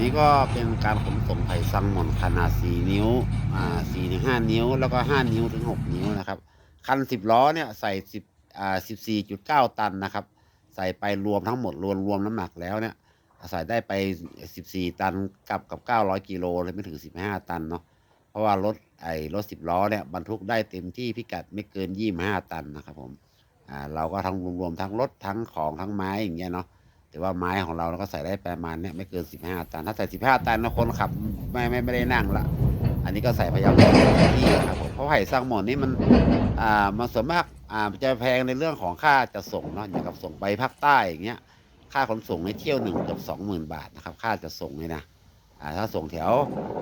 นี้ก็เป็นการขนส่งไผ่ซังหม่อนขนาด 4 นิ้ว อ่า4ถึง5นิ้ว แล้วก็ 5 นิ้วถึง 6 นิ้วนะครับ คัน 10 ล้อเนี่ยใส่ 10 อ่า 14.9 ตันนะครับ ใส่ไปรวมทั้งหมดรวมรวมน้ำหนักแล้วเนี่ยใส่ได้ไป 14 ตันกับกับ 900 กิโลเลยไม่ถึง 15 ตันเนาะ เพราะว่ารถไอ้รถ 10 ล้อเนี่ยบรรทุกได้เต็มที่พิกัดไม่เกิน 25 ตันนะครับผม อ่าเราก็ทั้งรวมๆทั้งรถทั้งของทั้งไม้อย่างเงี้ยเนาะ แต่ว่าไม้ของเราเราก็ใส่ได้ประมาณเนี้ยไม่เกิน15ตัน ถ้าใส่15ตันนะคนขับไม่ไม่ไม่ได้นั่งละ อันนี้ก็ใส่พยายามที่ครับผมเพราะไผ่สร้างหมอนนี่มันอ่ามันส่วนมากอ่าจะแพงในเรื่องของค่าจะส่งเนาะอย่างกับส่งไปภาคใต้อย่างเงี้ยค่าขนส่งในเที่ยวหนึ่งเกือบสองหมื่นบาทนะครับค่าจะส่งเลยนะอ่าถ้าส่งแถว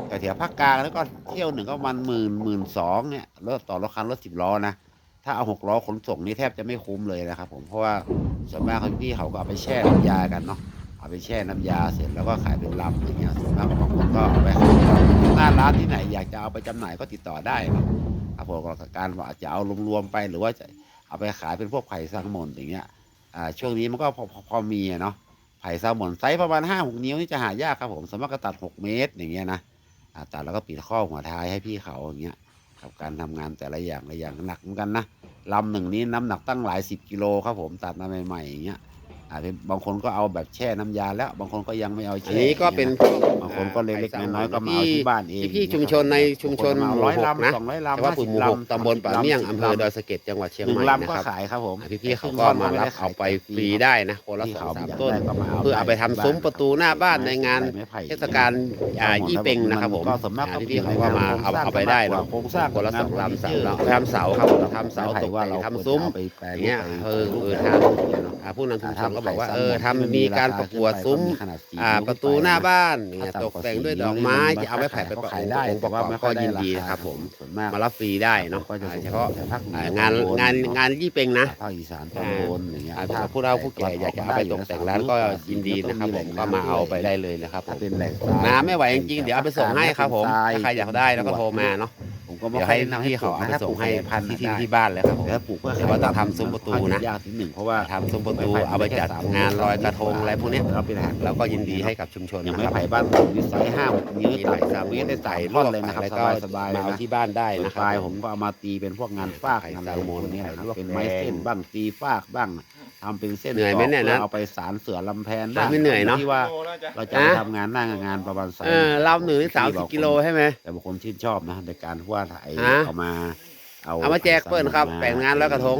แถวแถวภาคกลางแล้วก็เที่ยวหนึ่งก็มันหมื่นหมื่นสองเนี่ยรถต่อรถคันรถสิบล้อนะถ้าเอาหกล้อขนส่งนี่แทบจะไม่คุ้มเลยนะครับผมเพราะว่า ส่วนมากคนพี่เขาก็เอาไปแช่น้ำยากันเนาะเอาไปแช่น้ำยาเสร็จแล้วก็ขายเป็นลำอย่างเงี้ยส่วนมากบางคนก็เอาไปขายหน้าร้านที่ไหนอยากจะเอาไปจำหน่ายก็ติดต่อได้ครับผมก็การว่าจะเอารวมๆไปหรือว่าจะเอาไปขายเป็นพวกไผ่ซังมนอย่างเงี้ยอ่าช่วงนี้มันก็พอพอมีเนาะไผ่ซังมนไซส์ประมาณห้าหกนิ้วนี่จะหายากครับผมสามารถก็ตัดหกเมตรอย่างเงี้ยนะอ่าตัดแล้วก็ปิดข้อหัวท้ายให้พี่เขาอย่างเงี้ย กับการทำงานแต่ละอย่างละอย่างหนักเหมือนกันนะลำหนึ่งนี้น้ำหนักตั้งหลายสิบกิโลครับผมตัดมาใหม่ๆอย่างเงี้ยอาจจะบางคนก็เอาแบบแช่น้ำยาแล้ว บางคนก็ยังไม่เอาอันแช่นี้ก็เป็นบาง คนก็เล็กๆน้อยๆก็มาเอาที่บ้านเองพี่ๆชุมชนในชุมชนบางคหก็มู่มาหกนะสองร้อยลำแต่ว่าปุ่มหมู่หกตำบลป่าเมี่ยงอำเภอดอยสะเก็ดจังหวัดเชียงหนึ่ใหงม่ลำนะก็ครับขายครับผมพี่ๆเขาก็มารับเอาไปฟรีได้นะคนละที่สองเขาสามอยากต้นได้ก็มาเพื่อเอาไปทำซุ้มประตูหน้าบ้านในงานใส่ไม้ไผ่เทศกาลอ่ายี่เป็งนะครับผมก็ส่วนมากก็อ่าพี่ๆเขาก็มาเอาเอาไปได้เนาะโครงสร้างคนละสองลำสามลำไปทำเสาครับทำเสาตกแต่งทำซุ้มไปแปลอย่างเงี้ยรูปเออไปเออรูปทางแบบอย่างเงี้ยเนาะอ่าผู้นำชุมชนก็ทำบอกว่าไผ่เออซัมมอนที่มันทำมีการราคาประกวดขึ้นไปซุ้มก็มีขนาดสี่อ่านิ้วประตูขึ้นไปหน้านะบ้านเนี่ยถ้าตต่ำกว่าแต่งสี่ด้วยนิ้ดวอกนี่ไม้มันจะเอาไปแผ่ไปก็ประขายดัได้บองค์ประกอบแต่ว่าไม่ค่ก็อยได้ยินดีราคานะครับผมส่วนมากมารับฟรีได้เนาะก็จะอ่าส่งเฉพาะแต่ภาคเหนืออ่างานตอนบนงานเนอะงานยี่เป็งนะภาคอีสานตอนบนอย่างเงี้ยอ่าถ้าผู้เราผู้แก่อยากจะเอาไปตกแต่งร้านก็ยินดีนะครับผมก็มาเอาไปได้เลยนะครับผถ้ามเป็นแหล่งทรายน้ำไม่ไหวจริงๆเดี๋ยวเอาไปส่งให้ครับผมทถ้าใครอยากได้แล้วก็โทรมาเนาะผม ก็ไม่เดี๋ยวค่อให้ยแนะนำพี่เขาเอาไปถ้ส่งให้ปลูกพันธุ์ที่ที่ได้ที่บ้านเลยครับผมแต่ถ้าปลูกเพื่อแต่ว่าต้องทำซุ้มประตูนะ ยากนิดหนึ่งเพราะว่าทำซุ้มประตูเอาไปจัดงานลอยกระทงอะไรพวกเนี้ยเราเป็นอาหารเราก็ยินดีให้กับชุมชนอย่างนะไม้ครับไผ่บ้านผมนี่ไซส์ห้าหกนิ้วมีตัหดลายสามเมตรได้ใส่ใส่ลท่วอนกเลยนะครับแล้วสก็บายสบายๆมาเอานะที่บ้านได้ส่วนนะคปรับลายผมก็เอามาตีเป็นพวกงานฟากไข่งานแซลมอนเนี่ยไข่ลวกเป็นไม้แดงเส้นบ้างตีฟากบ้างทำเป็นเส้นเหนื่อยไหมเนี่ยนะเอาไปสารเสือลำแพนบ้างไม่เหนื่อยเนอะ ที่ว่าเราจะไปทำงานหน้างานประมาณไซเออลำหนึ่งสามสิบกิโลใช่ไหม แต่บางคนชื่นชอบนะในการที่ว่าไอ้ฮะเอามาเอาเอามาแจกเปิ้ลครับแต่งงานแล้วกระทง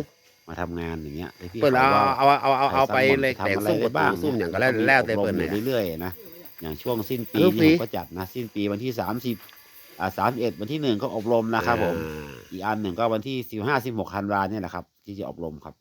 มาทำงานอย่างเงี้ยไอ้พี่เปิ้ลเอาว่า เอาเอาเอาเอาไปเลยทำแต่งอะไรซุ้มปได้ระบ้าตูงซุ้มอย่างก็แล้วแล้วแต่เปิ้ลอเนี่ยยู่เรื่อยๆนะอย่างช่วงสิ้นปีอนุฟรีนี่ผมก็จัดนะสิ้นปีวันที่สามสิบอ่าสามเอ็ดวันที่หนึ่งก็อบรมนะครับผมอ่าอีกอันหนึ่งก็วันที่สิบห้าสิบหกธันวาเนี่ยแหละครับ ที่จะอบรมครับ